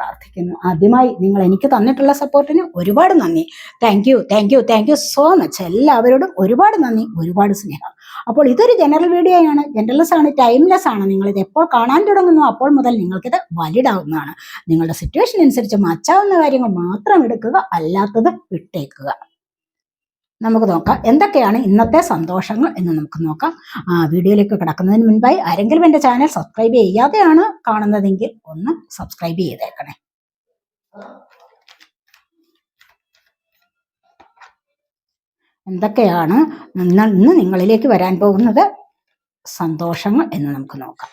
പ്രാർത്ഥിക്കുന്നു. ആദ്യമായി നിങ്ങൾ എനിക്ക് തന്നിട്ടുള്ള സപ്പോർട്ടിന് ഒരുപാട് നന്ദി. Thank you thank you thank you so much എല്ലാവരോടും ഒരുപാട് നന്ദി ഒരുപാട് സ്നേഹം. അപ്പോൾ ഇതൊരു ജനറൽ വീഡിയോയാണ് ജനറൽസ് ആണ് ടൈംലെസ് ആണ്. നിങ്ങൾ ഇത് എപ്പോൾ കാണാൻ തുടങ്ങുന്നു അപ്പോൾ മുതൽ നിങ്ങൾക്കിത് വാലിഡ് ആവുന്നതാണ് നിങ്ങളുടെ സിറ്റുവേഷൻ അനുസരിച്ച് മാറ്റാവുന്ന കാര്യങ്ങൾ മാത്രം എടുക്കുക അല്ലാത്തത് വിട്ടേക്കുക. നമുക്ക് നോക്കാം. എന്തൊക്കെയാണ് ഇന്നത്തെ സന്തോഷങ്ങൾ എന്ന് നമുക്ക് നോക്കാം. ആ വീഡിയോയിലേക്ക് കിടക്കുന്നതിന് മുൻപായി ആരെങ്കിലും എന്റെ ചാനൽ സബ്സ്ക്രൈബ് ചെയ്യാതെയാണ് കാണുന്നതെങ്കിൽ ഒന്ന് സബ്സ്ക്രൈബ് ചെയ്തേക്കണേ. എന്തൊക്കെയാണ് ഇന്ന് നിങ്ങളിലേക്ക് വരാൻ പോകുന്നത് സന്തോഷങ്ങൾ എന്ന് നമുക്ക് നോക്കാം.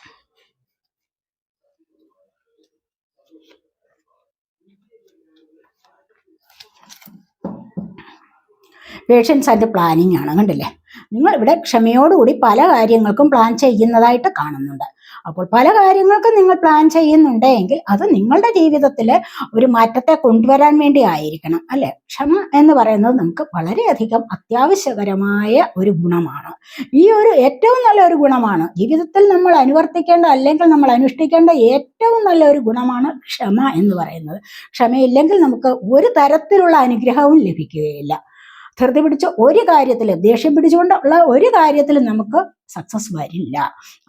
പേഷ്യൻസ് ആൻഡ് പ്ലാനിങ് ആണ്. കണ്ടില്ലേ? നിങ്ങൾ ഇവിടെ ക്ഷമയോടുകൂടി പല കാര്യങ്ങൾക്കും പ്ലാൻ ചെയ്യുന്നതായിട്ട് കാണുന്നുണ്ട്. അപ്പോൾ പല കാര്യങ്ങൾക്കും നിങ്ങൾ പ്ലാൻ ചെയ്യുന്നുണ്ടെങ്കിൽ അത് നിങ്ങളുടെ ജീവിതത്തിൽ ഒരു മാറ്റത്തെ കൊണ്ടുവരാൻ വേണ്ടി ആയിരിക്കണം അല്ലെ? ക്ഷമ എന്ന് പറയുന്നത് നമുക്ക് വളരെയധികം അത്യാവശ്യകരമായ ഒരു ഗുണമാണ്. ഈ ഒരു ഏറ്റവും നല്ല ഒരു ഗുണമാണ് ജീവിതത്തിൽ നമ്മൾ അനുവർത്തിക്കേണ്ട അല്ലെങ്കിൽ നമ്മൾ അനുഷ്ഠിക്കേണ്ട ഏറ്റവും നല്ല ഒരു ഗുണമാണ് ക്ഷമ എന്ന് പറയുന്നത്. ക്ഷമയില്ലെങ്കിൽ നമുക്ക് ഒരു തരത്തിലുള്ള അനുഗ്രഹവും ലഭിക്കുകയില്ല. ധൃതി പിടിച്ച ഒരു കാര്യത്തിലും ദേഷ്യം പിടിച്ചുകൊണ്ടുള്ള ഒരു കാര്യത്തിലും നമുക്ക് സക്സസ് വരില്ല.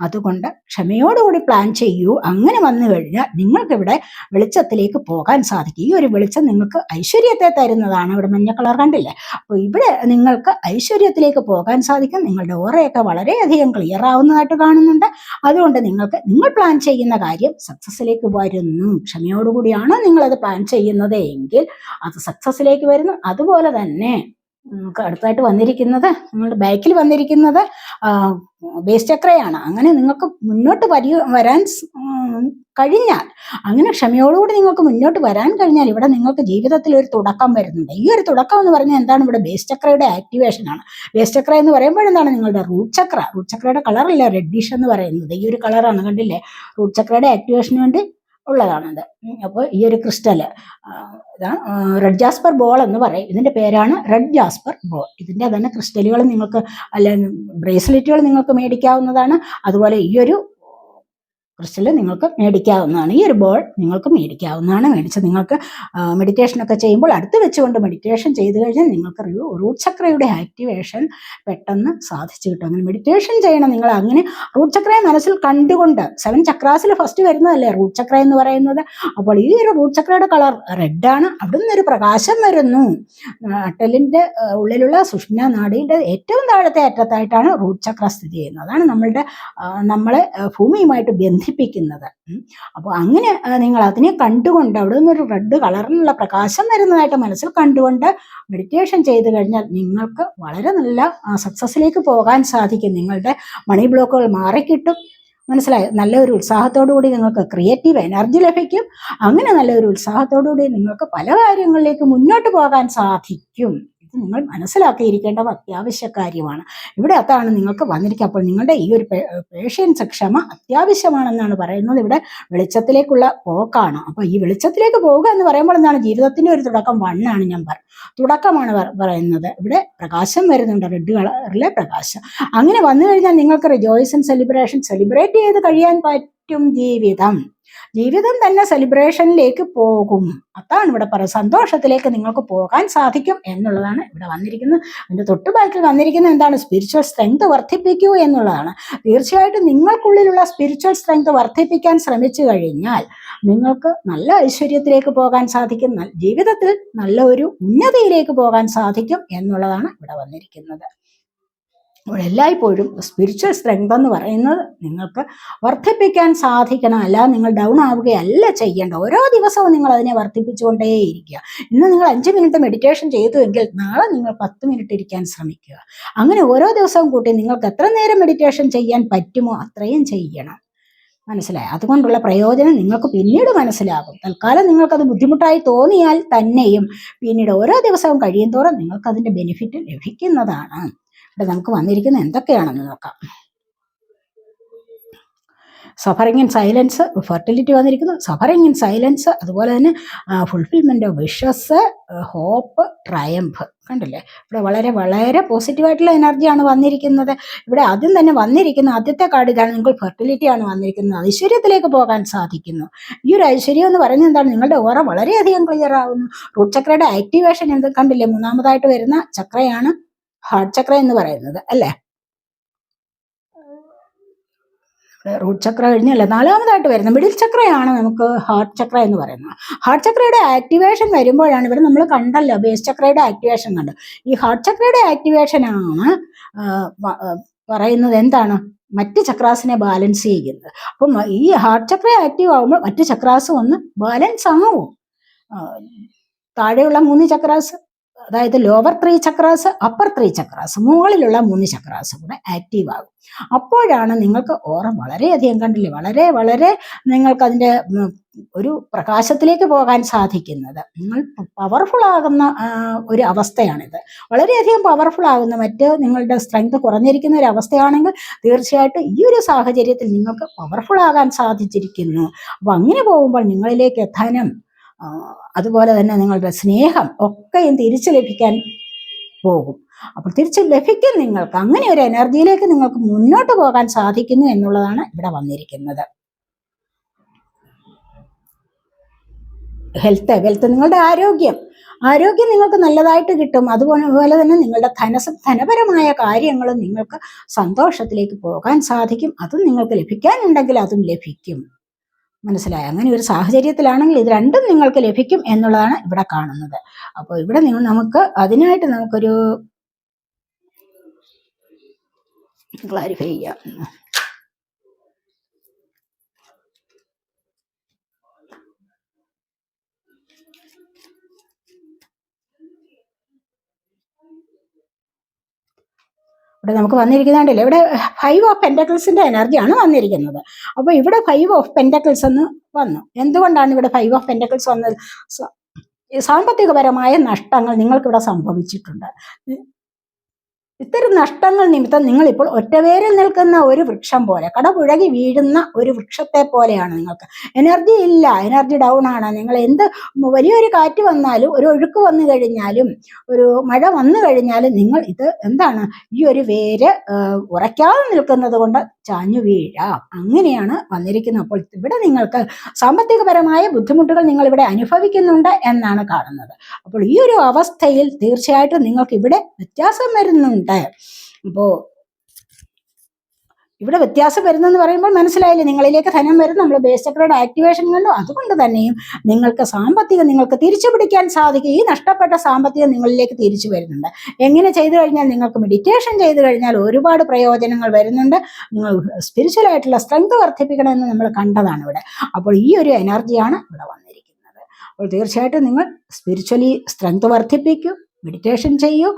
അതുകൊണ്ട് ക്ഷമയോടുകൂടി പ്ലാൻ ചെയ്യൂ. അങ്ങനെ വന്നു കഴിഞ്ഞാൽ നിങ്ങൾക്കിവിടെ വെളിച്ചത്തിലേക്ക് പോകാൻ സാധിക്കും. ഈ ഒരു വെളിച്ചം നിങ്ങൾക്ക് ഐശ്വര്യത്തെ തരുന്നതാണ്. ഇവിടെ മഞ്ഞ കളർ കണ്ടില്ലേ? അപ്പോൾ ഇവിടെ നിങ്ങൾക്ക് ഐശ്വര്യത്തിലേക്ക് പോകാൻ സാധിക്കും. നിങ്ങളുടെ ഓറയൊക്കെ വളരെയധികം ക്ലിയർ ആവുന്നതായിട്ട് കാണുന്നുണ്ട്. അതുകൊണ്ട് നിങ്ങൾക്ക് നിങ്ങൾ പ്ലാൻ ചെയ്യുന്ന കാര്യം സക്സസ്സിലേക്ക് വരുന്നു. ക്ഷമയോടുകൂടിയാണ് നിങ്ങളത് പ്ലാൻ ചെയ്യുന്നത് എങ്കിൽ അത് സക്സസ്സിലേക്ക് വരുന്നു. അതുപോലെ തന്നെ അടുത്തായിട്ട് വന്നിരിക്കുന്നത് നിങ്ങളുടെ ബാക്കിൽ വന്നിരിക്കുന്നത് ബേസ് ചക്രയാണ് അങ്ങനെ നിങ്ങൾക്ക് മുന്നോട്ട് വരി വരാൻ കഴിഞ്ഞാൽ അങ്ങനെ ക്ഷമയോടുകൂടി നിങ്ങൾക്ക് മുന്നോട്ട് വരാൻ കഴിഞ്ഞാൽ ഇവിടെ നിങ്ങൾക്ക് ജീവിതത്തിൽ ഒരു തുടക്കം വരുന്നുണ്ട്. ഈ ഒരു തുടക്കം എന്ന് പറഞ്ഞാൽ എന്താണ്? ഇവിടെ ബേസ് ചക്രയുടെ ആക്ടിവേഷൻ ആണ് ബേസ് ചക്ര എന്ന് പറയുമ്പോൾ എന്താണ്? നിങ്ങളുടെ റൂട്ട് ചക്ര. റൂട്ട് ചക്രയുടെ കളറല്ല റെഡിഷ് എന്ന് പറയുന്നത്. ഈ ഒരു കളറാണ് കണ്ടില്ലേ? റൂട്ട് ചക്രയുടെ ആക്ടിവേഷന് വേണ്ടി ഉള്ളതാണത്. അപ്പോൾ ഈ ഒരു ക്രിസ്റ്റൽ റെഡ് ജാസ്പർ ബോൾ എന്ന് പറയും. ഇതിന്റെ പേരാണ് റെഡ് ജാസ്പർ ബോൾ. ഇതിന്റെ തന്നെ ക്രിസ്റ്റലുകൾ നിങ്ങൾക്ക് അല്ല ബ്രേസ്ലെറ്റുകൾ നിങ്ങൾക്ക് മേടിക്കാവുന്നതാണ്. അതുപോലെ ഈ ഒരു ക്രിസ്റ്റൽ നിങ്ങൾക്ക് മേടിക്കാവുന്നതാണ്. ഈ ഒരു ബോൾ നിങ്ങൾക്ക് മേടിക്കാവുന്നതാണ് മേടിച്ച് നിങ്ങൾക്ക് മെഡിറ്റേഷൻ ഒക്കെ ചെയ്യുമ്പോൾ അടുത്ത് വെച്ചുകൊണ്ട് മെഡിറ്റേഷൻ ചെയ്തു കഴിഞ്ഞാൽ നിങ്ങൾക്ക് റൂട്ട് ചക്രയുടെ ആക്ടിവേഷൻ പെട്ടെന്ന് സാധിച്ചു കിട്ടും. അങ്ങനെ മെഡിറ്റേഷൻ ചെയ്യണം നിങ്ങൾ. അങ്ങനെ റൂട്ട് ചക്രയെ മനസ്സിൽ കണ്ടുകൊണ്ട് സെവൻ ചക്രാസിൽ ഫസ്റ്റ് വരുന്നതല്ലേ റൂട്ട് ചക്ര എന്ന് പറയുന്നത്? അപ്പോൾ ഈ ഒരു റൂട്ട് ചക്രയുടെ കളർ റെഡാണ് അവിടെ നിന്നൊരു പ്രകാശം വരുന്നു. അട്ടലിന്റെ ഉള്ളിലുള്ള സുഷ്മ നാടിയുടെ ഏറ്റവും താഴത്തെ അറ്റത്തായിട്ടാണ് റൂട്ട് ചക്ര സ്ഥിതി ചെയ്യുന്നത്. അതാണ് നമ്മളുടെ നമ്മളെ ഭൂമിയുമായിട്ട് ബന്ധിപ്പിക്കുന്നത് ഉം. അപ്പോൾ അങ്ങനെ നിങ്ങൾ അതിനെ കണ്ടുകൊണ്ട് അവിടെ നിന്നൊരു റെഡ് കളറിലുള്ള പ്രകാശം വരുന്നതായിട്ട് മനസ്സിൽ കണ്ടുകൊണ്ട് മെഡിറ്റേഷൻ ചെയ്തു കഴിഞ്ഞാൽ നിങ്ങൾക്ക് വളരെ നല്ല സക്സസ്സിലേക്ക് പോകാൻ സാധിക്കും. നിങ്ങളുടെ മണി ബ്ലോക്കുകൾ മാറിക്കിട്ടും. മനസ്സിലായോ? നല്ലൊരു ഉത്സാഹത്തോടു കൂടി നിങ്ങൾക്ക് ക്രിയേറ്റീവ് എനർജി ലഭിക്കും. അങ്ങനെ നല്ലൊരു ഉത്സാഹത്തോടു കൂടി നിങ്ങൾക്ക് പല കാര്യങ്ങളിലേക്ക് മുന്നോട്ട് പോകാൻ സാധിക്കും. ഇത് നിങ്ങൾ മനസ്സിലാക്കിയിരിക്കേണ്ടത് അത്യാവശ്യ കാര്യമാണ്. ഇവിടെ അതാണ് നിങ്ങൾക്ക് വന്നിരിക്കുക അപ്പോൾ നിങ്ങളുടെ ഈ ഒരു പേഷ്യൻസ് ക്ഷമ അത്യാവശ്യമാണെന്നാണ് പറയുന്നത്. ഇവിടെ വെളിച്ചത്തിലേക്കുള്ള പോക്കാണ്. അപ്പോൾ ഈ വെളിച്ചത്തിലേക്ക് പോവുക എന്ന് പറയുമ്പോൾ എന്താണ്? ജീവിതത്തിന്റെ ഒരു തുടക്കം വണ്ണാണ് ഞാൻ പറ തുടക്കമാണ് പറയുന്നത്. ഇവിടെ പ്രകാശം വരുന്നുണ്ട്. റെഡ് കളറിലെ പ്രകാശം. അങ്ങനെ വന്നു കഴിഞ്ഞാൽ നിങ്ങൾക്ക് റിജോയ്സ് ആൻഡ് സെലിബ്രേഷൻ സെലിബ്രേറ്റ് ചെയ്ത് കഴിയാൻ പറ്റും ജീവിതം. ജീവിതം തന്നെ സെലിബ്രേഷനിലേക്ക് പോകും. അതാണ് ഇവിടെ പറയുന്നത്. സന്തോഷത്തിലേക്ക് നിങ്ങൾക്ക് പോകാൻ സാധിക്കും എന്നുള്ളതാണ് ഇവിടെ വന്നിരിക്കുന്നത്. അതിന്റെ തൊട്ടു ബാക്കിൽ വന്നിരിക്കുന്നത് എന്താണ്? സ്പിരിച്വൽ സ്ട്രെങ്ത് വർദ്ധിപ്പിക്കൂ എന്നുള്ളതാണ്. തീർച്ചയായിട്ടും നിങ്ങൾക്കുള്ളിലുള്ള സ്പിരിച്വൽ സ്ട്രെങ്ത് വർദ്ധിപ്പിക്കാൻ ശ്രമിച്ചു കഴിഞ്ഞാൽ നിങ്ങൾക്ക് നല്ല ഐശ്വര്യത്തിലേക്ക് പോകാൻ സാധിക്കും. ജീവിതത്തിൽ നല്ല ഒരു ഉന്നതിയിലേക്ക് പോകാൻ സാധിക്കും എന്നുള്ളതാണ് ഇവിടെ വന്നിരിക്കുന്നത്. അപ്പോൾ എല്ലായ്പ്പോഴും സ്പിരിച്വൽ സ്ട്രെങ്ത് എന്ന് പറയുന്നത് നിങ്ങൾക്ക് വർദ്ധിപ്പിക്കാൻ സാധിക്കണം. അല്ല നിങ്ങൾ ഡൗൺ ആവുകയല്ല ചെയ്യേണ്ട ഓരോ ദിവസവും നിങ്ങൾ അതിനെ വർദ്ധിപ്പിച്ചുകൊണ്ടേയിരിക്കുക. ഇന്ന് നിങ്ങൾ അഞ്ച് മിനിറ്റ് മെഡിറ്റേഷൻ ചെയ്തു എങ്കിൽ നാളെ നിങ്ങൾ പത്ത് മിനിറ്റ് ഇരിക്കാൻ ശ്രമിക്കുക. അങ്ങനെ ഓരോ ദിവസവും കൂട്ടി നിങ്ങൾക്ക് എത്ര നേരം മെഡിറ്റേഷൻ ചെയ്യാൻ പറ്റുമോ അത്രയും ചെയ്യണം. മനസ്സിലായി? അതുകൊണ്ടുള്ള പ്രയോജനം നിങ്ങൾക്ക് പിന്നീട് മനസ്സിലാകും. തൽക്കാലം നിങ്ങൾക്കത് ബുദ്ധിമുട്ടായി തോന്നിയാൽ തന്നെയും പിന്നീട് ഓരോ ദിവസവും കഴിയും തോറും നിങ്ങൾക്കതിന്റെ ബെനിഫിറ്റ് ലഭിക്കുന്നതാണ്. ഇവിടെ നമുക്ക് വന്നിരിക്കുന്ന എന്തൊക്കെയാണെന്ന് നോക്കാം. സഫറിങ് ഇൻ സൈലൻസ് ഫെർട്ടിലിറ്റി വന്നിരിക്കുന്നു. സഫറിങ് ഇൻ സൈലൻസ് അതുപോലെ തന്നെ fulfilment of wishes hope triumph കണ്ടില്ലേ? ഇവിടെ വളരെ വളരെ പോസിറ്റീവായിട്ടുള്ള എനർജിയാണ് വന്നിരിക്കുന്നത്. ഇവിടെ ആദ്യം തന്നെ വന്നിരിക്കുന്ന ആദ്യത്തെ കാർഡ് ഇതാണ് നിങ്ങൾ ഫെർട്ടിലിറ്റിയാണ് വന്നിരിക്കുന്നത്. ഐശ്വര്യത്തിലേക്ക് പോകാൻ സാധിക്കുന്നു. ഈ ഒരു ഐശ്വര്യം എന്ന് പറയുന്നത് എന്താണ്? നിങ്ങളുടെ ഓറ വളരെയധികം ക്ലിയർ ആവുന്നു. റൂട്ട് ചക്രയുടെ ആക്ടിവേഷൻ എന്ത്? കണ്ടില്ലേ? മൂന്നാമതായിട്ട് വരുന്ന ചക്രയാണ് ഹാർട്ട് ചക്ര എന്ന് പറയുന്നത് അല്ലേ? റൂട്ട് ചക്ര കഴിഞ്ഞല്ല? നാലാമതായിട്ട് വരുന്നത് മിഡിൽ ചക്രയാണ് നമുക്ക് ഹാർട്ട് ചക്ര എന്ന് പറയുന്നത്. ഹാർട്ട് ചക്രയുടെ ആക്ടിവേഷൻ വരുമ്പോഴാണ് ഇവിടെ നമ്മൾ കണ്ടല്ലോ ബേസ് ചക്രയുടെ ആക്ടിവേഷൻ കണ്ടു. ഈ ഹാർട്ട് ചക്രയുടെ ആക്ടിവേഷൻ ആണ് ആ, വ- ആ, പറയുന്നത് എന്താണ്? മറ്റ് ചക്രാസിനെ ബാലൻസ് ചെയ്യുന്നത്. അപ്പം ഈ ഹാർട്ട് ചക്ര ആക്റ്റീവ് ആകുമ്പോൾ മറ്റ് ചക്രാസ് ഒന്ന് ബാലൻസ് ആവും. താഴെയുള്ള മൂന്ന് ചക്രാസ് അതായത് lower three chakras upper three chakras മുകളിലുള്ള മൂന്ന് ചക്രാസ് കൂടെ ആക്റ്റീവ് ആകും. അപ്പോഴാണ് നിങ്ങൾക്ക് ഓറ വളരെയധികം കണ്ടില്ലേ? വളരെ വളരെ നിങ്ങൾക്ക് അതിന്റെ ഒരു പ്രകാശത്തിലേക്ക് പോകാൻ സാധിക്കുന്നത്. നിങ്ങൾ പവർഫുൾ ആകുന്ന ഒരു അവസ്ഥയാണിത്. വളരെയധികം പവർഫുൾ ആകുന്ന മറ്റ് നിങ്ങളുടെ സ്ട്രെങ്ത് കുറഞ്ഞിരിക്കുന്ന ഒരു അവസ്ഥയാണെങ്കിൽ തീർച്ചയായിട്ടും ഈ ഒരു സാഹചര്യത്തിൽ നിങ്ങൾക്ക് പവർഫുൾ ആകാൻ സാധിച്ചിരിക്കുന്നു. അപ്പോൾ അങ്ങനെ പോകുമ്പോൾ നിങ്ങളിലേക്ക് ആ, അതുപോലെ തന്നെ നിങ്ങളുടെ സ്നേഹം ഒക്കെയും തിരിച്ചു ലഭിക്കാൻ പോകും. അപ്പോൾ തിരിച്ചു ലഭിക്കും നിങ്ങൾക്ക്. അങ്ങനെ ഒരു എനർജിയിലേക്ക് നിങ്ങൾക്ക് മുന്നോട്ട് പോകാൻ സാധിക്കുന്നു എന്നുള്ളതാണ് ഇവിടെ വന്നിരിക്കുന്നത്. ഹെൽത്ത് ഹെൽത്ത് നിങ്ങളുടെ ആരോഗ്യം. ആരോഗ്യം നിങ്ങൾക്ക് നല്ലതായിട്ട് കിട്ടും. അതുപോലെ തന്നെ നിങ്ങളുടെ ധന ധനപരമായ കാര്യങ്ങളും നിങ്ങൾക്ക് സന്തോഷത്തിലേക്ക് പോകാൻ സാധിക്കും. അതും നിങ്ങൾക്ക് ലഭിക്കാനുണ്ടെങ്കിൽ അതും ലഭിക്കും. മനസ്സിലായി. അങ്ങനെ ഒരു സാഹചര്യത്തിലാണെങ്കിൽ ഇത് രണ്ടും നിങ്ങൾക്ക് ലഭിക്കും എന്നുള്ളതാണ് ഇവിടെ കാണുന്നത്. അപ്പോൾ ഇവിടെ നിങ്ങൾ നമുക്ക് അതിനായിട്ട് നമുക്കൊരു ക്ലാരിഫൈ ചെയ്യാം. ഇവിടെ നമുക്ക് വന്നിരിക്കുന്നുണ്ടല്ലോ? ഇവിടെ ഫൈവ് ഓഫ് പെന്റക്കിൾസിന്റെ എനർജിയാണ് വന്നിരിക്കുന്നത്. അപ്പോൾ ഇവിടെ ഫൈവ് ഓഫ് പെന്റക്കിൾസ് എന്ന് വന്നു. എന്തുകൊണ്ടാണ് ഇവിടെ ഫൈവ് ഓഫ് പെന്റക്കിൾസ് വന്നത്? സാമ്പത്തികപരമായ നഷ്ടങ്ങൾ നിങ്ങൾക്കിവിടെ സംഭവിച്ചിട്ടുണ്ട്. ഇത്തരം നഷ്ടങ്ങൾ നിമിത്തം നിങ്ങളിപ്പോൾ ഒറ്റവേരിൽ നിൽക്കുന്ന ഒരു വൃക്ഷം പോലെ കടപുഴകി വീഴുന്ന ഒരു വൃക്ഷത്തെ പോലെയാണ് നിങ്ങൾക്ക്. എനർജി ഇല്ല എനർജി ഡൗൺ ആണ്. നിങ്ങൾ എന്ത് വലിയൊരു കാറ്റ് വന്നാലും ഒരു ഒഴുക്ക് വന്നു കഴിഞ്ഞാലും ഒരു മഴ വന്നു കഴിഞ്ഞാലും നിങ്ങൾ ഇത് എന്താണ് ഈ ഒരു വേര് ഉറയ്ക്കാതെ നിൽക്കുന്നത് കൊണ്ട് ചാഞ്ഞു വീഴാം. അങ്ങനെയാണ് വന്നിരിക്കുന്നത്. അപ്പോൾ ഇവിടെ നിങ്ങൾക്ക് സാമ്പത്തികപരമായ ബുദ്ധിമുട്ടുകൾ നിങ്ങൾ ഇവിടെ അനുഭവിക്കുന്നുണ്ട് എന്നാണ് കാണുന്നത്. അപ്പോൾ ഈ ഒരു അവസ്ഥയിൽ തീർച്ചയായിട്ടും നിങ്ങൾക്ക് ഇവിടെ വ്യത്യാസം വരുന്നുണ്ട്. അപ്പോൾ ഇവിടെ വ്യത്യാസം വരുന്നെന്ന് പറയുമ്പോൾ മനസ്സിലായില്ലേ? നിങ്ങളിലേക്ക് ധനം വരും നമ്മൾ ബേസ് ചക്രയുടെ ആക്ടിവേഷൻ കണ്ടു. അതുകൊണ്ട് തന്നെയും നിങ്ങൾക്ക് സാമ്പത്തികം നിങ്ങൾക്ക് തിരിച്ചു പിടിക്കാൻ സാധിക്കും. ഈ നഷ്ടപ്പെട്ട സാമ്പത്തികം നിങ്ങളിലേക്ക് തിരിച്ചു വരുന്നുണ്ട്. എങ്ങനെ ചെയ്തു കഴിഞ്ഞാൽ നിങ്ങൾക്ക് മെഡിറ്റേഷൻ ചെയ്തു കഴിഞ്ഞാൽ ഒരുപാട് പ്രയോജനങ്ങൾ വരുന്നുണ്ട്. നിങ്ങൾ സ്പിരിച്വൽ ആയിട്ടുള്ള സ്ട്രെങ്ത് വർദ്ധിപ്പിക്കണമെന്ന് നമ്മൾ കണ്ടതാണ് ഇവിടെ. അപ്പോൾ ഈ ഒരു എനർജിയാണ് ഇവിടെ വന്നിരിക്കുന്നത്. അപ്പോൾ തീർച്ചയായിട്ടും നിങ്ങൾ സ്പിരിച്വലി സ്ട്രെങ്ത് വർദ്ധിപ്പിക്കൂ. മെഡിറ്റേഷൻ ചെയ്യൂ.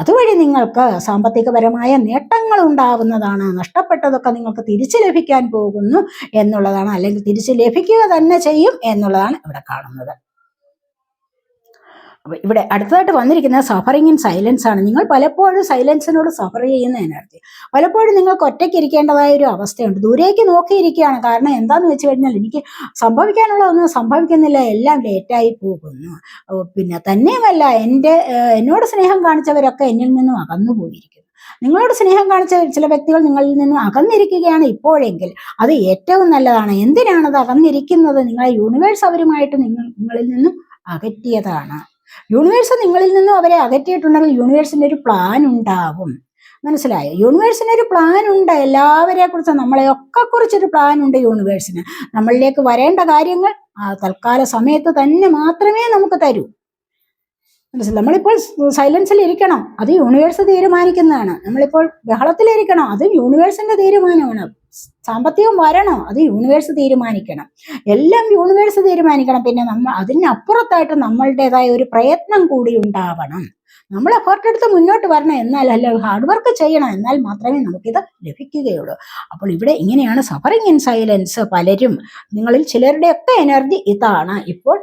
അതുവഴി നിങ്ങൾക്ക് സാമ്പത്തികപരമായ നേട്ടങ്ങൾ ഉണ്ടാവുന്നതാണ് നഷ്ടപ്പെട്ടതൊക്കെ നിങ്ങൾക്ക് തിരിച്ചു ലഭിക്കാൻ പോകുന്നു എന്നുള്ളതാണ്. അല്ലെങ്കിൽ തിരിച്ചു ലഭിക്കുക തന്നെ ചെയ്യും എന്നുള്ളതാണ് ഇവിടെ കാണുന്നത്. അപ്പൊ ഇവിടെ അടുത്തതായിട്ട് വന്നിരിക്കുന്ന സഫറിങ് ഇൻ സൈലൻസ് ആണ്. നിങ്ങൾ പലപ്പോഴും സൈലൻസിനോട് സഫർ ചെയ്യുന്ന എനർജി പലപ്പോഴും നിങ്ങൾക്ക് ഒറ്റയ്ക്ക് ഇരിക്കേണ്ടതായ ഒരു അവസ്ഥയുണ്ട്. ദൂരേക്ക് നോക്കിയിരിക്കുകയാണ്. കാരണം എന്താന്ന് വെച്ച് കഴിഞ്ഞാൽ എനിക്ക് സംഭവിക്കാനുള്ള ഒന്നും സംഭവിക്കുന്നില്ല. എല്ലാം ലേറ്റായി പോകുന്നു. പിന്നെ തന്നെയുമല്ല എന്റെ എന്നോട് സ്നേഹം കാണിച്ചവരൊക്കെ എന്നിൽ നിന്നും അകന്നു പോയിരിക്കുന്നു. നിങ്ങളോട് സ്നേഹം കാണിച്ച ചില വ്യക്തികൾ നിങ്ങളിൽ നിന്നും അകന്നിരിക്കുകയാണ് ഇപ്പോഴെങ്കിൽ. അത് ഏറ്റവും നല്ലതാണ്. എന്തിനാണത് അകന്നിരിക്കുന്നത്? നിങ്ങളെ യൂണിവേഴ്സ് അവരുമായിട്ട് നിങ്ങൾ നിങ്ങളിൽ നിന്നും അകറ്റിയതാണ്. യൂണിവേഴ്സ് നിങ്ങളിൽ നിന്നും അവരെ അകറ്റിയിട്ടുണ്ടെങ്കിൽ യൂണിവേഴ്സിന്റെ ഒരു പ്ലാൻ ഉണ്ടാകും മനസ്സിലായോ? യൂണിവേഴ്സിന് ഒരു പ്ലാൻ ഉണ്ട്. എല്ലാവരെ കുറിച്ച് നമ്മളെ ഒക്കെ കുറിച്ചൊരു പ്ലാൻ ഉണ്ട് യൂണിവേഴ്സിന് നമ്മളിലേക്ക് വരേണ്ട കാര്യങ്ങൾ ആ തൽക്കാല സമയത്ത് തന്നെ മാത്രമേ നമുക്ക് തരൂ. മനസ്സിലായി. നമ്മളിപ്പോൾ സൈലൻസിൽ ഇരിക്കണം. അത് യൂണിവേഴ്സ് തീരുമാനിക്കുന്നതാണ്. നമ്മളിപ്പോൾ ബഹളത്തിലിരിക്കണം അത് യൂണിവേഴ്സിന്റെ തീരുമാനമാണ്. സാമ്പത്തികം വരണോ. അത് യൂണിവേഴ്സ് തീരുമാനിക്കണം. എല്ലാം യൂണിവേഴ്സ് തീരുമാനിക്കണം. പിന്നെ നമ്മൾ അതിനപ്പുറത്തായിട്ട് നമ്മളുടേതായ ഒരു പ്രയത്നം കൂടി ഉണ്ടാവണം. നമ്മൾ എഫേർട്ട് എടുത്ത് മുന്നോട്ട് വരണം. എന്നാൽ അല്ല ഹാർഡ് വർക്ക് ചെയ്യണം. എന്നാൽ മാത്രമേ നമുക്കിത് ലഭിക്കുകയുള്ളൂ. അപ്പോൾ ഇവിടെ ഇങ്ങനെയാണ് സഫറിങ് ഇൻ സൈലൻസ് പലരും നിങ്ങളിൽ ചിലരുടെയൊക്കെ എനർജി ഇതാണ്. ഇപ്പോൾ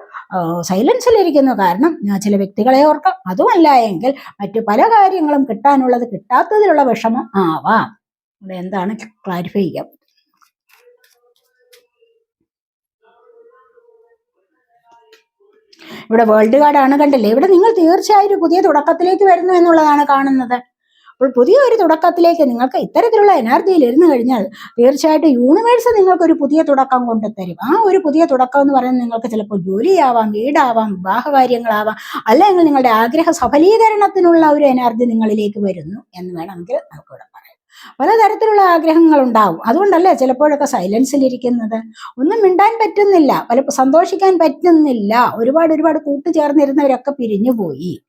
സൈലൻസിലിരിക്കുന്നു കാരണം ചില വ്യക്തികളെ ഓർക്കാം. അതുമല്ല എങ്കിൽ മറ്റു പല കാര്യങ്ങളും കിട്ടാനുള്ളത് കിട്ടാത്തതിലുള്ള വിഷമം ആവാം. ഇവിടെ എന്താണ് ക്ലാരിഫൈ ചെയ്യാം. ഇവിടെ വേൾഡ് കാർഡാണ് കണ്ടില്ലേ? ഇവിടെ നിങ്ങൾ തീർച്ചയായും ഒരു പുതിയ തുടക്കത്തിലേക്ക് വരുന്നു എന്നുള്ളതാണ് കാണുന്നത്. അപ്പോൾ പുതിയ ഒരു തുടക്കത്തിലേക്ക് നിങ്ങൾക്ക് ഇത്തരത്തിലുള്ള എനർജിയിൽ ഇരുന്ന് കഴിഞ്ഞാൽ തീർച്ചയായിട്ടും യൂണിവേഴ്സ് നിങ്ങൾക്ക് ഒരു പുതിയ തുടക്കം കൊണ്ടുതരും ആ ഒരു പുതിയ തുടക്കം എന്ന് പറയുന്നത് നിങ്ങൾക്ക് ചിലപ്പോൾ ജോലിയാവാം വീടാവാം വിവാഹകാര്യങ്ങളാവാം അല്ലെങ്കിൽ നിങ്ങളുടെ ആഗ്രഹ സഫലീകരണത്തിനുള്ള ഒരു എനർജി നിങ്ങളിലേക്ക് വരുന്നു എന്ന് വേണമെങ്കിൽ നമുക്കിവിടെ പറയാം. പലതരത്തിലുള്ള ആഗ്രഹങ്ങൾ ഉണ്ടാവും. അതുകൊണ്ടല്ലേ ചിലപ്പോഴൊക്കെ സൈലൻസിലിരിക്കുന്നത് ഒന്നും മിണ്ടാൻ പറ്റുന്നില്ല. പല സന്തോഷിക്കാൻ പറ്റുന്നില്ല. ഒരുപാട് ഒരുപാട് കൂട്ടുചേർന്നിരുന്നവരൊക്കെ പിരിഞ്ഞുപോയി.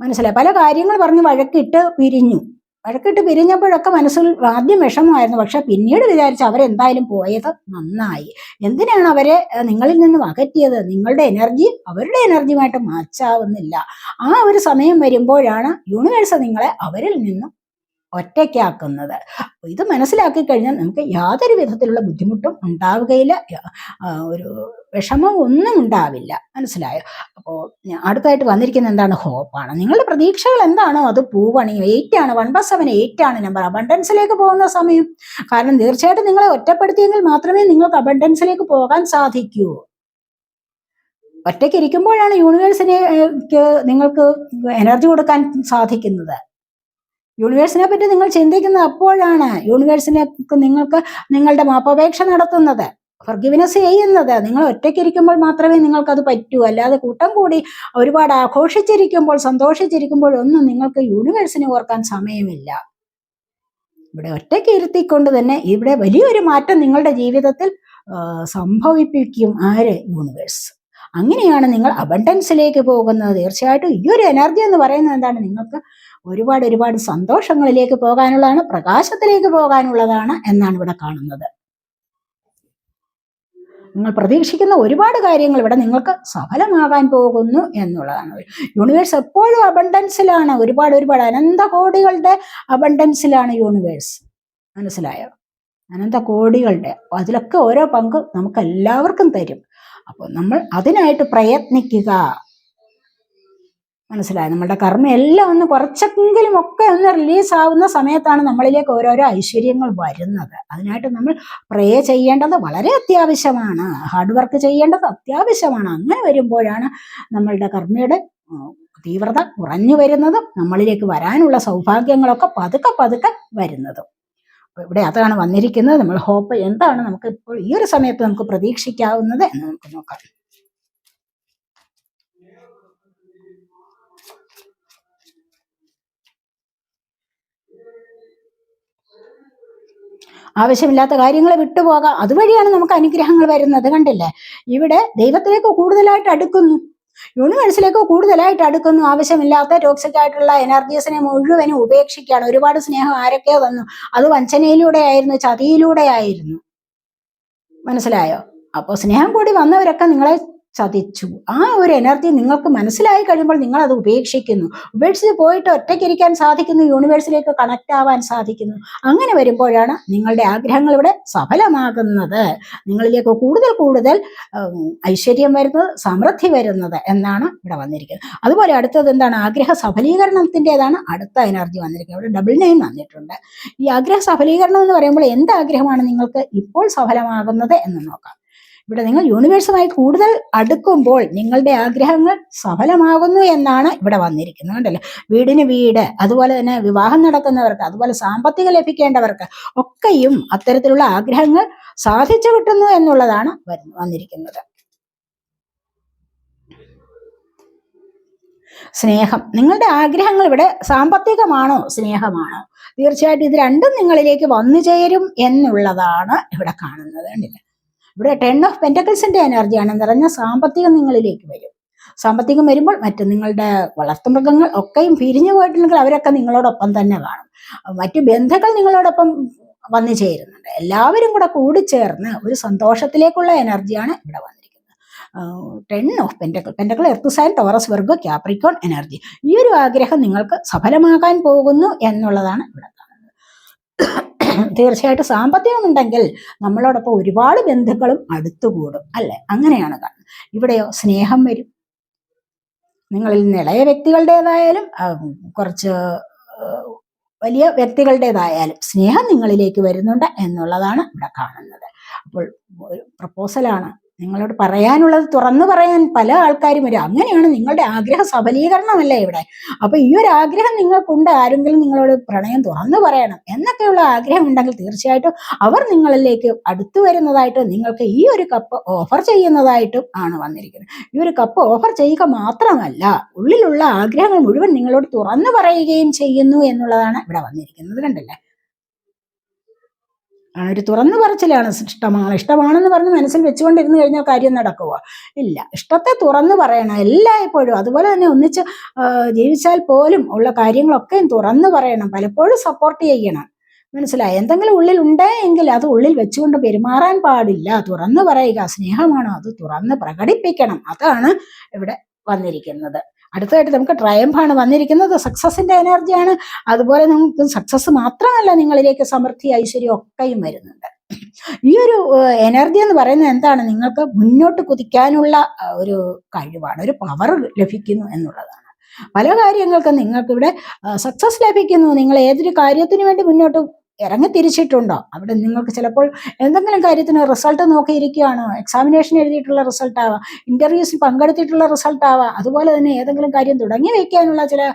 മനസ്സിലായി. പല കാര്യങ്ങൾ പറഞ്ഞ് വഴക്കിട്ട് പിരിഞ്ഞു. വഴക്കിട്ട് പിരിഞ്ഞപ്പോഴൊക്കെ മനസ്സിൽ ആദ്യം വിഷമമായിരുന്നു. പക്ഷെ പിന്നീട് വിചാരിച്ച് അവരെന്തായാലും പോയത് നന്നായി. എന്തിനാണ് അവരെ നിങ്ങളിൽ നിന്ന് അകറ്റിയത്? നിങ്ങളുടെ എനർജി അവരുടെ എനർജിയുമായിട്ട് മാച്ചാവുന്നില്ല. ആ ഒരു സമയം വരുമ്പോഴാണ് യൂണിവേഴ്സ് നിങ്ങളെ അവരിൽ നിന്നും ഒറ്റയ്ക്കാക്കുന്നത്. ഇത് മനസ്സിലാക്കി കഴിഞ്ഞാൽ നമുക്ക് യാതൊരു വിധത്തിലുള്ള ബുദ്ധിമുട്ടും ഉണ്ടാവുകയില്ല. ഒരു വിഷമം ഒന്നും ഉണ്ടാവില്ല. മനസ്സിലായോ? അപ്പോൾ അടുത്തായിട്ട് വന്നിരിക്കുന്ന എന്താണ്? ഹോപ്പാണ്. നിങ്ങളുടെ പ്രതീക്ഷകൾ എന്താണോ അത് പൂവണി എയ്റ്റ് ആണ് വൺ പ്ലസ് സെവൻ എയ്റ്റ് ആണ് നമ്പർ. അബണ്ടൻസിലേക്ക് പോകുന്ന സമയം. കാരണം തീർച്ചയായിട്ടും നിങ്ങളെ ഒറ്റപ്പെടുത്തിയെങ്കിൽ മാത്രമേ നിങ്ങൾക്ക് അബണ്ടൻസിലേക്ക് പോകാൻ സാധിക്കൂ. ഒറ്റയ്ക്ക് ഇരിക്കുമ്പോഴാണ് യൂണിവേഴ്സിനെ നിങ്ങൾക്ക് എനർജി കൊടുക്കാൻ സാധിക്കുന്നത്. യൂണിവേഴ്സിനെ പറ്റി നിങ്ങൾ ചിന്തിക്കുന്നത് അപ്പോഴാണ്. യൂണിവേഴ്സിനെ നിങ്ങൾക്ക് നിങ്ങളുടെ മാപ്പപേക്ഷ നടത്തുന്നത്. ഫർഗിവിനസ് ചെയ്യുന്നത്. നിങ്ങൾ ഒറ്റയ്ക്കിരിക്കുമ്പോൾ മാത്രമേ നിങ്ങൾക്കത് പറ്റൂ. അല്ലാതെ കൂട്ടം കൂടി ഒരുപാട് ആഘോഷിച്ചിരിക്കുമ്പോൾ സന്തോഷിച്ചിരിക്കുമ്പോൾ ഒന്നും നിങ്ങൾക്ക് യൂണിവേഴ്സിനെ ഓർക്കാൻ സമയമില്ല. ഇവിടെ ഒറ്റയ്ക്ക് ഇരുത്തിക്കൊണ്ട് തന്നെ ഇവിടെ വലിയൊരു മാറ്റം നിങ്ങളുടെ ജീവിതത്തിൽ സംഭവിപ്പിക്കും. ആര്? യൂണിവേഴ്സ് അങ്ങനെയാണ് നിങ്ങൾ അബണ്ടൻസിലേക്ക് പോകുന്നത്. തീർച്ചയായിട്ടും ഈ ഒരു എനർജി എന്ന് പറയുന്നത് എന്താണ്? നിങ്ങൾക്ക് ഒരുപാട് ഒരുപാട് സന്തോഷങ്ങളിലേക്ക് പോകാനുള്ളതാണ് പ്രകാശത്തിലേക്ക് പോകാനുള്ളതാണ് എന്നാണ് ഇവിടെ കാണുന്നത്. നിങ്ങൾ പ്രതീക്ഷിക്കുന്ന ഒരുപാട് കാര്യങ്ങൾ ഇവിടെ നിങ്ങൾക്ക് സഫലമാകാൻ പോകുന്നു എന്നുള്ളതാണ്. യൂണിവേഴ്സ് എപ്പോഴും അബണ്ടൻസിലാണ് ഒരുപാട് ഒരുപാട് അനന്ത കോടികളുടെ അബണ്ടൻസിലാണ് യൂണിവേഴ്സ് മനസ്സിലായോ? അനന്ത കോടികളുടെ അതിലൊക്കെ ഓരോ പങ്ക് നമുക്ക് എല്ലാവർക്കും തരും. അപ്പോൾ നമ്മൾ അതിനായിട്ട് പ്രയത്നിക്കുക. മനസ്സിലായോ? നമ്മുടെ കർമ്മ എല്ലാം ഒന്ന് കുറച്ചെങ്കിലും ഒക്കെ ഒന്ന് റിലീസ് ആവുന്ന സമയത്താണ് നമ്മളിലേക്ക് ഓരോരോ ഐശ്വര്യങ്ങൾ വരുന്നത്. അതിനായിട്ട് നമ്മൾ പ്രേ ചെയ്യേണ്ടത് വളരെ അത്യാവശ്യമാണ്. ഹാർഡ് വർക്ക് ചെയ്യേണ്ടത് അത്യാവശ്യമാണ്. അങ്ങനെ വരുമ്പോഴാണ് നമ്മളുടെ കർമ്മയുടെ തീവ്രത കുറഞ്ഞു വരുന്നതും നമ്മളിലേക്ക് വരാനുള്ള സൗഭാഗ്യങ്ങളൊക്കെ പതുക്കെ പതുക്കെ വരുന്നതും. അപ്പൊ ഇവിടെ അതാണ് വന്നിരിക്കുന്നത്. നമ്മൾ ഹോപ്പ് എന്താണ് നമുക്ക് ഇപ്പോൾ ഈ ഒരു സമയത്ത് നമുക്ക് പ്രതീക്ഷിക്കാവുന്നത് എന്ന് നമുക്ക് നോക്കാം. ആവശ്യമില്ലാത്ത കാര്യങ്ങളെ വിട്ടുപോകാം. അതുവഴിയാണ് നമുക്ക് അനുഗ്രഹങ്ങൾ വരുന്നത് കണ്ടില്ലേ? ഇവിടെ ദൈവത്തിലേക്ക് കൂടുതലായിട്ട് അടുക്കുന്നു. യൂണിവേഴ്സിലേക്ക് കൂടുതലായിട്ട് അടുക്കുന്നു. ആവശ്യമില്ലാത്ത ടോക്സിക് ആയിട്ടുള്ള എനർജീസിനെ മുഴുവനും ഉപേക്ഷിക്കുകയാണ്. ഒരുപാട് സ്നേഹം ആരൊക്കെയോ തന്നു അത് വഞ്ചനയിലൂടെ ആയിരുന്നു ചതിയിലൂടെ ആയിരുന്നു. മനസ്സിലായോ? അപ്പോൾ സ്നേഹം കൂടി വന്നവരൊക്കെ നിങ്ങളെ ചതിച്ചു. ആ ഒരു എനർജി നിങ്ങൾക്ക് മനസ്സിലായി കഴിയുമ്പോൾ നിങ്ങൾ അത് ഉപേക്ഷിക്കുന്നു ഉപേക്ഷിച്ച് പോയിട്ട് ഒറ്റയ്ക്കിരിക്കാൻ സാധിക്കുന്നു യൂണിവേഴ്സിലേക്ക് കണക്ട് ആവാൻ സാധിക്കുന്നു. അങ്ങനെ വരുമ്പോഴാണ് നിങ്ങളുടെ ആഗ്രഹങ്ങൾ ഇവിടെ സഫലമാകുന്നത്. നിങ്ങളിലേക്ക് കൂടുതൽ കൂടുതൽ ഐശ്വര്യം വരുന്നത് സമൃദ്ധി വരുന്നത് എന്നാണ് ഇവിടെ വന്നിരിക്കുന്നത്. അതുപോലെ അടുത്തത് എന്താണ്? ആഗ്രഹ സഫലീകരണത്തിന്റെതാണ് അടുത്ത എനർജി വന്നിരിക്കുന്നത്. ഇവിടെ ഡബിൾ നെയിം വന്നിട്ടുണ്ട്. ഈ ആഗ്രഹ സഫലീകരണം എന്ന് പറയുമ്പോൾ എന്ത് ആഗ്രഹമാണ് നിങ്ങൾക്ക് ഇപ്പോൾ സഫലമാകുന്നത് എന്ന് നോക്കാം. ഇവിടെ നിങ്ങൾ യൂണിവേഴ്സുമായി കൂടുതൽ അടുക്കുമ്പോൾ നിങ്ങളുടെ ആഗ്രഹങ്ങൾ സഫലമാകുന്നു എന്നാണ് ഇവിടെ വന്നിരിക്കുന്നത് കണ്ടല്ലോ? വീടിന് വീട് അതുപോലെ തന്നെ വിവാഹം നടക്കുന്നവർക്ക് അതുപോലെ സാമ്പത്തികം ലഭിക്കേണ്ടവർക്ക് ഒക്കെയും അത്തരത്തിലുള്ള ആഗ്രഹങ്ങൾ സാധിച്ചു കിട്ടുന്നു എന്നുള്ളതാണ് വന്നിരിക്കുന്നത്. സ്നേഹം. നിങ്ങളുടെ ആഗ്രഹങ്ങൾ ഇവിടെ സാമ്പത്തികമാണോ? സ്നേഹമാണോ? തീർച്ചയായിട്ടും ഇത് രണ്ടും നിങ്ങളിലേക്ക് വന്നു ചേരും എന്നുള്ളതാണ് ഇവിടെ കാണുന്നത് കണ്ടില്ലേ? ഇവിടെ ടെൻ ഓഫ് പെന്റക്കിൾസിന്റെ എനർജിയാണ് നിറഞ്ഞ സാമ്പത്തികം നിങ്ങളിലേക്ക് വരും. സാമ്പത്തികം വരുമ്പോൾ മറ്റ് നിങ്ങളുടെ വളർത്തുമൃഗങ്ങൾ ഒക്കെയും പിരിഞ്ഞു പോയിട്ടുണ്ടെങ്കിൽ അവരൊക്കെ നിങ്ങളോടൊപ്പം തന്നെ കാണും. മറ്റു ബന്ധുക്കൾ നിങ്ങളോടൊപ്പം വന്നു ചേരുന്നുണ്ട്. എല്ലാവരും കൂടെ കൂടിച്ചേർന്ന് ഒരു സന്തോഷത്തിലേക്കുള്ള എനർജിയാണ് ഇവിടെ വന്നിരിക്കുന്നത്. Ten of pentacle pentacle earth sign Taurus Virgo Capricorn energy ഈ ഒരു ആഗ്രഹം നിങ്ങൾക്ക് സഫലമാകാൻ പോകുന്നു എന്നുള്ളതാണ് ഇവിടെ തീർച്ചയായിട്ടും സാമ്പത്തികമുണ്ടെങ്കിൽ നമ്മളോടൊപ്പം ഒരുപാട് ബന്ധുക്കളും അടുത്തുകൂടും അല്ലെ? അങ്ങനെയാണ് കാണുന്നത്. ഇവിടെയോ സ്നേഹം വരും. നിങ്ങളിൽ നിന്ന് ഇളയ വ്യക്തികളുടേതായാലും കുറച്ച് വലിയ വ്യക്തികളുടേതായാലും സ്നേഹം നിങ്ങളിലേക്ക് വരുന്നുണ്ട് എന്നുള്ളതാണ് ഇവിടെ കാണുന്നത്. അപ്പോൾ പ്രപ്പോസലാണ് നിങ്ങളോട് പറയാനുള്ളത് തുറന്നു പറയാൻ പല ആൾക്കാരും വരും. അങ്ങനെയാണ് നിങ്ങളുടെ ആഗ്രഹ സബലീകരണമല്ലേ ഇവിടെ? അപ്പൊ ഈ ഒരു ആഗ്രഹം നിങ്ങൾക്കുണ്ട്. ആരെങ്കിലും നിങ്ങളോട് പ്രണയം തുറന്നു പറയണം എന്നൊക്കെയുള്ള ആഗ്രഹം ഉണ്ടെങ്കിൽ തീർച്ചയായിട്ടും അവർ നിങ്ങളിലേക്ക് അടുത്തു വരുന്നതായിട്ട് നിങ്ങൾക്ക് ഈ ഒരു കപ്പ് ഓഫർ ചെയ്യുന്നതായിട്ടും ആണ് വന്നിരിക്കുന്നത്. ഈ ഒരു കപ്പ് ഓഫർ ചെയ്യുക മാത്രമല്ല ഉള്ളിലുള്ള ആഗ്രഹങ്ങൾ മുഴുവൻ നിങ്ങളോട് തുറന്നു പറയുകയും ചെയ്യുന്നു എന്നുള്ളതാണ് ഇവിടെ വന്നിരിക്കുന്നത്. കണ്ടല്ലേ? ഒരു തുറന്നു പറച്ചിലാണ്. ഇഷ്ടമാണ് ഇഷ്ടമാണെന്ന് പറഞ്ഞ് മനസ്സിൽ വെച്ചുകൊണ്ടിരുന്ന് കഴിഞ്ഞാൽ കാര്യം നടക്കുമോ ഇല്ല. ഇഷ്ടത്തെ തുറന്നു പറയണം. എല്ലായ്പ്പോഴും അതുപോലെ തന്നെ ഒന്നിച്ച് ജീവിച്ചാൽ പോലും ഉള്ള കാര്യങ്ങളൊക്കെയും തുറന്നു പറയണം. പലപ്പോഴും സപ്പോർട്ട് ചെയ്യണം. മനസ്സിലായി? എന്തെങ്കിലും ഉള്ളിൽ ഉണ്ടേ എങ്കിൽ അത് ഉള്ളിൽ വെച്ചുകൊണ്ട് പെരുമാറാൻ പാടില്ല. തുറന്നു പറയുക സ്നേഹമാണോ? അത് തുറന്ന് പ്രകടിപ്പിക്കണം. അതാണ് ഇവിടെ വന്നിരിക്കുന്നത്. അടുത്തതായിട്ട് നമുക്ക് ട്രയംഫാണ് വന്നിരിക്കുന്നത്. സക്സസിന്റെ എനർജിയാണ് അതുപോലെ നമുക്ക് സക്സസ് മാത്രമല്ല നിങ്ങളിലേക്ക് സമൃദ്ധി ഐശ്വര്യം ഒക്കെയും വരുന്നുണ്ട്. ഈ ഒരു എനർജി എന്ന് പറയുന്നത് എന്താണ്? നിങ്ങൾക്ക് മുന്നോട്ട് കുതിക്കാനുള്ള ഒരു കഴിവാണ് ഒരു പവർ ലഭിക്കുന്നു എന്നുള്ളതാണ്. പല കാര്യങ്ങൾക്കും നിങ്ങൾക്കിവിടെ സക്സസ് ലഭിക്കുന്നു. നിങ്ങൾ ഏതൊരു കാര്യത്തിന് വേണ്ടി മുന്നോട്ട് ഇറങ്ങി തിരിച്ചിട്ടുണ്ടോ അവിടെ നിങ്ങൾക്ക് ചിലപ്പോൾ എന്തെങ്കിലും കാര്യത്തിന് റിസൾട്ട് നോക്കിയിരിക്കുകയാണോ? എക്സാമിനേഷൻ എഴുതിയിട്ടുള്ള റിസൾട്ടാവാം ഇന്റർവ്യൂസിൽ പങ്കെടുത്തിട്ടുള്ള റിസൾട്ടാവാം അതുപോലെ തന്നെ ഏതെങ്കിലും കാര്യം തുടങ്ങി വയ്ക്കാനുള്ള ചില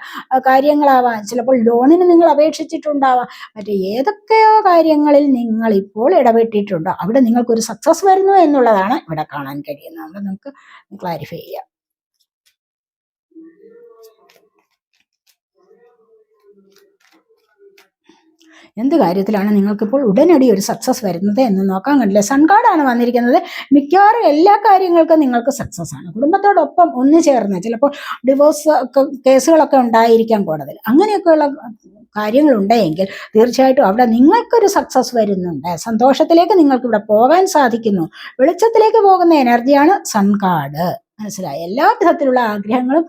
കാര്യങ്ങളാവാം. ചിലപ്പോൾ ലോണിന് നിങ്ങൾ അപേക്ഷിച്ചിട്ടുണ്ടാവാം. മറ്റേ ഏതൊക്കെയോ കാര്യങ്ങളിൽ നിങ്ങൾ ഇപ്പോൾ ഇടപെട്ടിട്ടുണ്ടോ? അവിടെ നിങ്ങൾക്കൊരു സക്സസ് വരുന്നു എന്നുള്ളതാണ് ഇവിടെ കാണാൻ കഴിയുന്നത്. നമുക്ക് ക്ലാരിഫൈ ചെയ്യാം. എന്ത് കാര്യത്തിലാണ് നിങ്ങൾക്കിപ്പോൾ ഉടനടി ഒരു സക്സസ് വരുന്നത് എന്ന് നോക്കാൻ കണ്ടില്ല? സൺകാർഡാണ് വന്നിരിക്കുന്നത്. മിക്കവാറും എല്ലാ കാര്യങ്ങൾക്കും നിങ്ങൾക്ക് സക്സസ് ആണ്. കുടുംബത്തോടൊപ്പം ഒന്ന് ചേർന്ന് ചിലപ്പോൾ ഡിവോഴ്സ് കേസുകളൊക്കെ ഉണ്ടായിരിക്കാം കോടതിയിൽ അങ്ങനെയൊക്കെയുള്ള കാര്യങ്ങളുണ്ടെങ്കിൽ തീർച്ചയായിട്ടും അവിടെ നിങ്ങൾക്കൊരു സക്സസ് വരുന്നുണ്ട്. സന്തോഷത്തിലേക്ക് നിങ്ങൾക്ക് ഇവിടെ പോകാൻ സാധിക്കുന്നു. വെളിച്ചത്തിലേക്ക് പോകുന്ന എനർജിയാണ് സൺകാർഡ് മനസ്സിലായി? എല്ലാ വിധത്തിലുള്ള ആഗ്രഹങ്ങളും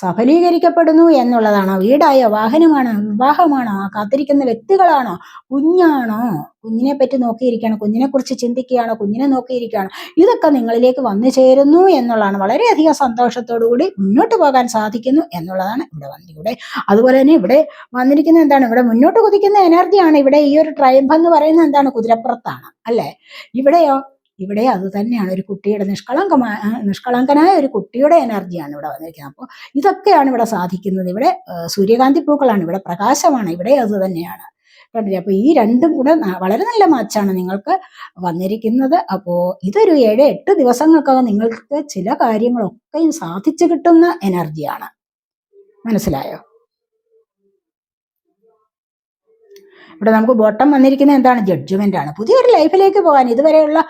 സഫലീകരിക്കപ്പെടുന്നു എന്നുള്ളതാണോ. വീടായോ വാഹനമാണോ വിവാഹമാണോ കാത്തിരിക്കുന്ന വ്യക്തികളാണോ കുഞ്ഞാണോ? കുഞ്ഞിനെ പറ്റി നോക്കിയിരിക്കുകയാണ്. കുഞ്ഞിനെ കുറിച്ച് ചിന്തിക്കുകയാണോ? കുഞ്ഞിനെ നോക്കിയിരിക്കുകയാണോ? ഇതൊക്കെ നിങ്ങളിലേക്ക് വന്നു ചേരുന്നു എന്നുള്ളതാണ്. വളരെയധികം സന്തോഷത്തോടു കൂടി മുന്നോട്ട് പോകാൻ സാധിക്കുന്നു എന്നുള്ളതാണ് ഇവിടെ വന്നിവിടെ അതുപോലെ തന്നെ ഇവിടെ വന്നിരിക്കുന്ന എന്താണ്? ഇവിടെ മുന്നോട്ട് കുതിക്കുന്ന എനർജിയാണ് ഇവിടെ ഈ ഒരു ട്രയംഫ് എന്ന് പറയുന്നത് എന്താണ്? കുതിരപ്പുറത്താണ്. അല്ലേ? ഇവിടെയോ? ഇവിടെ അത് തന്നെയാണ്. ഒരു കുട്ടിയുടെ നിഷ്കളങ്കമായ നിഷ്കളങ്കനായ ഒരു കുട്ടിയുടെ എനർജിയാണ് ഇവിടെ വന്നിരിക്കുന്നത്. അപ്പോൾ ഇതൊക്കെയാണ് ഇവിടെ സാധിക്കുന്നത്. ഇവിടെ സൂര്യകാന്തി പൂക്കളാണ്. ഇവിടെ പ്രകാശമാണ്. ഇവിടെ അത് തന്നെയാണ്. കണ്ടില്ലേ? അപ്പോൾ ഈ രണ്ടും കൂടെ വളരെ നല്ല മാച്ചാണ് നിങ്ങൾക്ക് വന്നിരിക്കുന്നത്. അപ്പോൾ ഇതൊരു ഏഴ് എട്ട് ദിവസങ്ങൾക്കകം നിങ്ങൾക്ക് ചില കാര്യങ്ങളൊക്കെയും സാധിച്ചു കിട്ടുന്ന എനർജിയാണ് മനസ്സിലായോ? ഇവിടെ നമുക്ക് ബോട്ടം വന്നിരിക്കുന്നത് എന്താണ്? ജഡ്ജ്മെന്റ് ആണ്. പുതിയൊരു ലൈഫിലേക്ക് പോകാൻ ഇതുവരെയുള്ള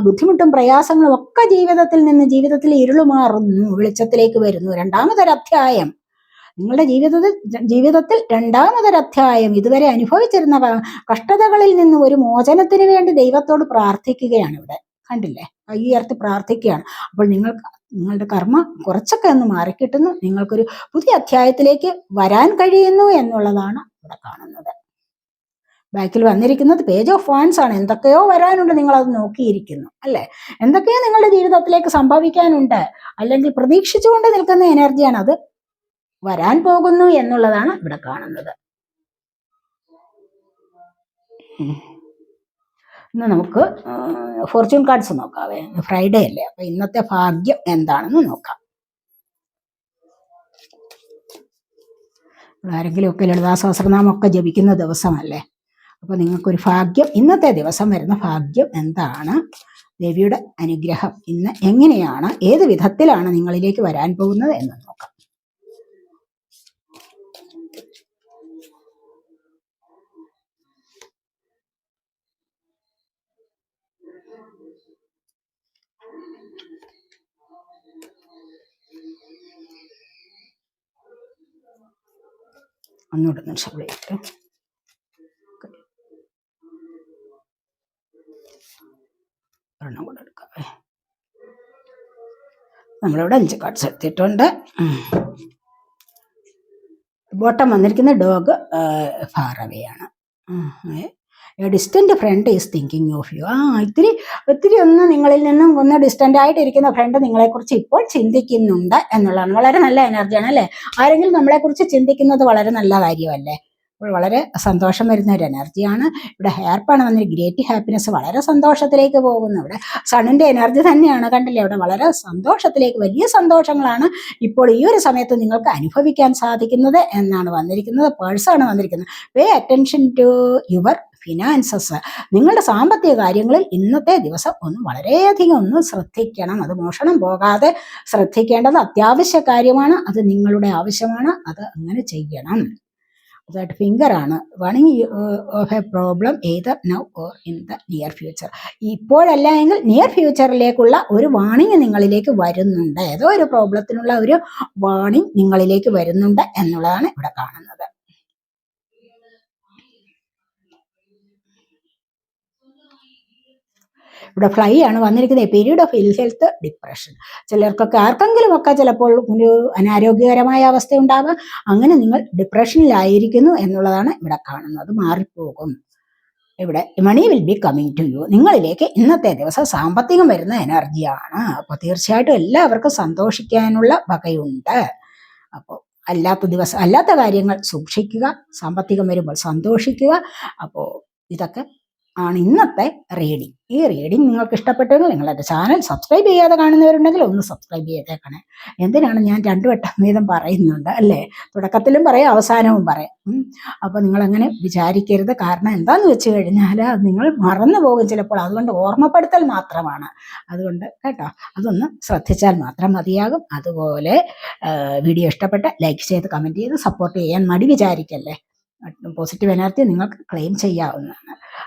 ബുദ്ധിമുട്ടും പ്രയാസങ്ങളും ഒക്കെ ജീവിതത്തിൽ നിന്ന് ജീവിതത്തിൽ ഇരുളുമാറുന്നു വെളിച്ചത്തിലേക്ക് വരുന്നു. രണ്ടാമതൊരധ്യായം. നിങ്ങളുടെ ജീവിതത്തിൽ ജീവിതത്തിൽ രണ്ടാമതൊരധ്യായം. ഇതുവരെ അനുഭവിച്ചിരുന്ന കഷ്ടതകളിൽ നിന്ന് ഒരു മോചനത്തിന് വേണ്ടി ദൈവത്തോട് പ്രാർത്ഥിക്കുകയാണ് ഇവിടെ. കണ്ടില്ലേ? കൈ പ്രാർത്ഥിക്കുകയാണ്. അപ്പോൾ നിങ്ങൾക്ക് നിങ്ങളുടെ കർമ്മ കുറച്ചൊക്കെ ഒന്ന് മാറിക്കിട്ടുന്നു. നിങ്ങൾക്കൊരു പുതിയ അധ്യായത്തിലേക്ക് വരാൻ കഴിയുന്നു എന്നുള്ളതാണ് ഇവിടെ കാണുന്നത്. ബാക്കിൽ വന്നിരിക്കുന്നത് പേജ് ഓഫ് വാൻസ് ആണ്. എന്തൊക്കെയോ വരാനുണ്ട് നിങ്ങൾ അത് നോക്കിയിരിക്കുന്നു അല്ലേ? എന്തൊക്കെയോ നിങ്ങളുടെ ജീവിതത്തിലേക്ക് സംഭവിക്കാനുണ്ട് അല്ലെങ്കിൽ പ്രതീക്ഷിച്ചുകൊണ്ട് നിൽക്കുന്ന എനർജിയാണ് അത്. വരാൻ പോകുന്നു എന്നുള്ളതാണ് ഇവിടെ കാണുന്നത്. ഇന്ന് നമുക്ക് ഫോർച്യൂൺ കാർഡ്സ് നോക്കാവേ. ഫ്രൈഡേ അല്ലേ? അപ്പൊ ഇന്നത്തെ ഭാഗ്യം എന്താണെന്ന് നോക്കാം. ആരെങ്കിലുമൊക്കെ ലളിതാ സഹസ്രനാമം ഒക്കെ ജപിക്കുന്ന ദിവസമല്ലേ? അപ്പൊ നിങ്ങൾക്കൊരു ഭാഗ്യം ഇന്നത്തെ ദിവസം വരുന്ന ഭാഗ്യം എന്താണ്? ദേവിയുടെ അനുഗ്രഹം ഇന്ന് എങ്ങനെയാണ്? ഏത് വിധത്തിലാണ് നിങ്ങളിലേക്ക് വരാൻ പോകുന്നത് എന്ന് നോക്കാം. ഒന്നുകൂടെ ഒന്ന് ഷബിൾ നമ്മളിവിടെ അഞ്ച് കാർഡ്സ് എടുത്തിട്ടുണ്ട്. ബോട്ടം വന്നിരിക്കുന്ന dog ഫാറവയാണ്. Distant friend is thinking of you ആ ഇത്തിരി ഒത്തിരി ഒന്ന് നിങ്ങളിൽ നിന്നും ഒന്ന് ഡിസ്റ്റന്റ് ആയിട്ടിരിക്കുന്ന ഫ്രണ്ട് നിങ്ങളെക്കുറിച്ച് ഇപ്പോൾ ചിന്തിക്കുന്നുണ്ട് എന്നുള്ളതാണ്. വളരെ നല്ല എനർജിയാണ് അല്ലേ? ആരെങ്കിലും നമ്മളെക്കുറിച്ച് ചിന്തിക്കുന്നത് വളരെ നല്ല കാര്യമല്ലേ? അപ്പോൾ വളരെ സന്തോഷം വരുന്ന ഒരു എനർജിയാണ്. ഇവിടെ ഹെയർപ്പാണ് വന്നിട്ട് ഗ്രേറ്റ് ഹാപ്പിനെസ് വളരെ സന്തോഷത്തിലേക്ക് പോകുന്നു. ഇവിടെ സണ്ണിന്റെ എനർജി തന്നെയാണ് കണ്ടില്ലേ? ഇവിടെ വളരെ സന്തോഷത്തിലേക്ക് വലിയ സന്തോഷങ്ങളാണ് ഇപ്പോൾ ഈ ഒരു സമയത്ത് നിങ്ങൾക്ക് അനുഭവിക്കാൻ സാധിക്കുന്നത് എന്നാണ് വന്നിരിക്കുന്നത്. പേഴ്സാണ് വന്നിരിക്കുന്നത്. Pay attention to your finances നിങ്ങളുടെ സാമ്പത്തിക കാര്യങ്ങളിൽ ഇന്നത്തെ ദിവസം ഒന്ന് വളരെയധികം ഒന്ന് ശ്രദ്ധിക്കണം. അത് മോഷണം പോകാതെ ശ്രദ്ധിക്കേണ്ടത് അത്യാവശ്യ കാര്യമാണ്. അത് നിങ്ങളുടെ ആവശ്യമാണ്. അത് അങ്ങനെ ചെയ്യണം. ദാറ്റ് ഫിംഗർ ആണ്. വണിങ് of a problem either now or in the near future ഇപ്പോഴല്ല എങ്കിൽ നിയർ ഫ്യൂച്ചറിലേക്കുള്ള ഒരു വാണിങ് നിങ്ങളിലേക്ക് വരുന്നുണ്ട്. ഏതോ ഒരു പ്രോബ്ലത്തിനുള്ള ഒരു വാണിങ് നിങ്ങളിലേക്ക് വരുന്നുണ്ട് എന്നുള്ളതാണ് ഇവിടെ കാണുന്നത്. ഇവിടെ ഫ്ലൈ ആണ് വന്നിരിക്കുന്നത്. Period of ill health depression ചിലർക്കൊക്കെ ആർക്കെങ്കിലും ഒക്കെ ചിലപ്പോൾ ഒരു അനാരോഗ്യകരമായ അവസ്ഥ ഉണ്ടാവാം അങ്ങനെ നിങ്ങൾ ഡിപ്രഷനിലായിരിക്കുന്നു എന്നുള്ളതാണ് ഇവിടെ കാണുന്നത്. മാറിപ്പോകും. ഇവിടെ money will be coming to you നിങ്ങളിലേക്ക് ഇന്നത്തെ ദിവസം സാമ്പത്തികം വരുന്ന എനർജിയാണ് അപ്പോൾ തീർച്ചയായിട്ടും എല്ലാവർക്കും സന്തോഷിക്കാനുള്ള വകയുണ്ട്. അപ്പോൾ അല്ലാത്ത ദിവസം അല്ലാത്ത കാര്യങ്ങൾ സൂക്ഷിക്കുക. സാമ്പത്തികം വരുമ്പോൾ സന്തോഷിക്കുക. അപ്പോൾ ഇതൊക്കെ ആണ് ഇന്നത്തെ റീഡിങ് ഈ റീഡിങ് നിങ്ങൾക്ക് ഇഷ്ടപ്പെട്ടെങ്കിൽ നിങ്ങൾ എന്റെ ചാനൽ സബ്സ്ക്രൈബ് ചെയ്യാതെ കാണുന്നവരുണ്ടെങ്കിൽ ഒന്ന് സബ്സ്ക്രൈബ് ചെയ്തേക്കണേ എന്തിനാണ് ഞാൻ രണ്ടു വട്ടം വീതം പറയുന്നുണ്ട് അല്ലേ? തുടക്കത്തിലും പറയാം അവസാനവും പറയാം. അപ്പം അപ്പോൾ നിങ്ങളങ്ങനെ വിചാരിക്കരുത്. കാരണം എന്താണെന്ന് വെച്ച് കഴിഞ്ഞാൽ നിങ്ങൾ മറന്നു പോകും ചിലപ്പോൾ. അതുകൊണ്ട് ഓർമ്മപ്പെടുത്തൽ മാത്രമാണ്. അതുകൊണ്ട് കേട്ടോ അതൊന്ന് ശ്രദ്ധിച്ചാൽ മാത്രം മതിയാകും. അതുപോലെ വീഡിയോ ഇഷ്ടപ്പെട്ട ലൈക്ക് ചെയ്ത് കമന്റ് ചെയ്ത് സപ്പോർട്ട് ചെയ്യാൻ മടി വിചാരിക്കല്ലേ? പോസിറ്റീവ് എനർജി നിങ്ങൾക്ക് ക്ലെയിം ചെയ്യാവുന്നതാണ്.